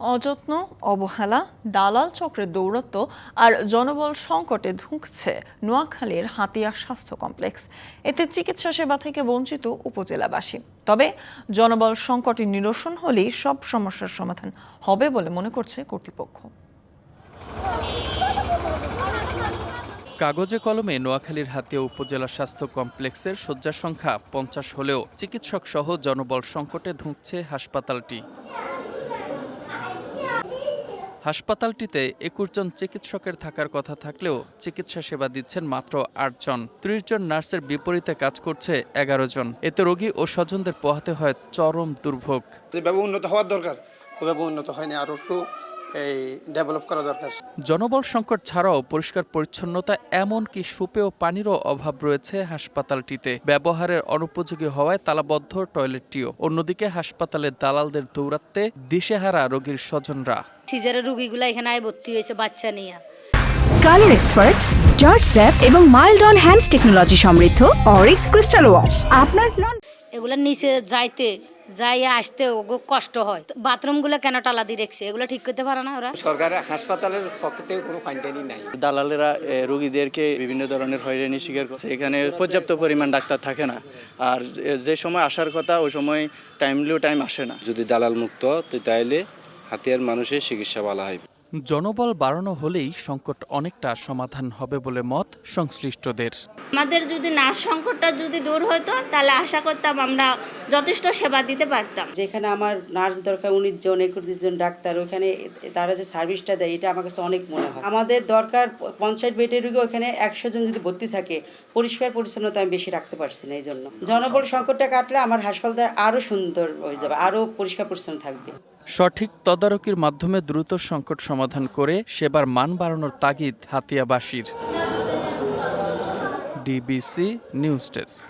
অযত্ন, অবহেলা, দালাল চক্রের দৌরত্ব আর জনবল সংকটে ধুঁকছে নোয়াখালীর হাতিয়া স্বাস্থ্য কমপ্লেক্স। এতে চিকিৎসা সেবা থেকে বঞ্চিত উপজেলাবাসী। তবে জনবল সংকটে নিরসন হলেই সব সমস্যার সমাধান হবে বলে মনে করছে কর্তৃপক্ষ। কাগজে কলমে নোয়াখালীর হাতিয়া উপজেলা স্বাস্থ্য কমপ্লেক্সের শয্যা সংখ্যা পঞ্চাশ হলেও চিকিৎসক সহ জনবল সংকটে ধুঁকছে হাসপাতালটি। হাসপাতালটিতে একুশ জন চিকিৎসকের থাকার কথা থাকলেও চিকিৎসা সেবা দিচ্ছেন মাত্র আট জন ত্রিশ জন নার্সের বিপরীতে কাজ করছে এগারো জন। এতে রোগী ও স্বজনদের পোহাতে হয় চরম দুর্ভোগ। উন্নত হওয়ার দরকার। উন্নত হয়নি। আরও একটু এই ডেভেলপ করা দরকার। জনবল সংকট ছাড়াও পরিষ্কার পরিচ্ছন্নতা এমনকি সুপেয় পানিরও অভাব রয়েছে হাসপাতালটিতে। ব্যবহারের অনুপযোগী হওয়ায় তালাবদ্ধ টয়লেটটিও। অন্যদিকে হাসপাতালের দালালদের দৌরাত্মে দিশেহারা রোগীর স্বজনরা। সিজারের রুগীগুলো এখানে আয় ভর্তি হয়েছে বাচ্চা নিয়ে। কালার এক্সপার্ট জর্জ স্যাপ এবং মাইল্ড অন হ্যান্ডস টেকনোলজি সমৃদ্ধ অরিক্স ক্রিস্টাল ওয়াশ। আপনার নন এগুলোর নিচে যাইতে যাইয়া আসতে ওগো কষ্ট হয়। বাথরুমগুলো কেন টালা দিয়ে রেখছে? এগুলো ঠিক করতে পারে না ওরা? সরকারের হাসপাতালের পক্ষ থেকে কোনো ফাইনটাইনি নাই। দালালেরা রোগীদেরকে বিভিন্ন ধরনের হয়রানি শিকার করছে এখানে পর্যাপ্ত পরিমাণ ডাক্তার থাকে না। আর যে- যে সময় আসার কথা ওই সময় টাইমলিও টাইম আসে না। যদি দালাল মুক্ত তো তাইলে হাতিয়ার মানুষের চিকিৎসা ভালো হয়। জনবল বাড়ানো হলেই সংকট অনেকটা সমাধান হবে বলে মত সংশ্লিষ্টদের। আমাদের যদি নার্স সংকটটা যদি দূর হতো তাহলে আশা করতাম আমরা যথেষ্ট সেবা দিতে পারতাম। যেখানে আমার নার্স দরকার উনিশ জন একুশ জন ডাক্তার ওখানে তারা যে সার্ভিসটা দেয় এটা আমার কাছে অনেক মনে হয়। আমাদের দরকার পঞ্চায়েত বেডের রোগী ওখানে একশো জন যদি ভর্তি থাকে পরিষ্কার পরিচ্ছন্নতা আমি বেশি রাখতে পারছি না এই জন্য জনবল সংকটটা কাটলে আমার হাসপাতাল আরও সুন্দর হয়ে যাবে আরও পরিষ্কার পরিচ্ছন্ন থাকবে। সঠিক তদারকির মাধ্যমে দ্রুত সংকট সমাধান করে সেবার মান বাড়ানোর তাগিদ হাতিয়াবাসীর। DBC news desk.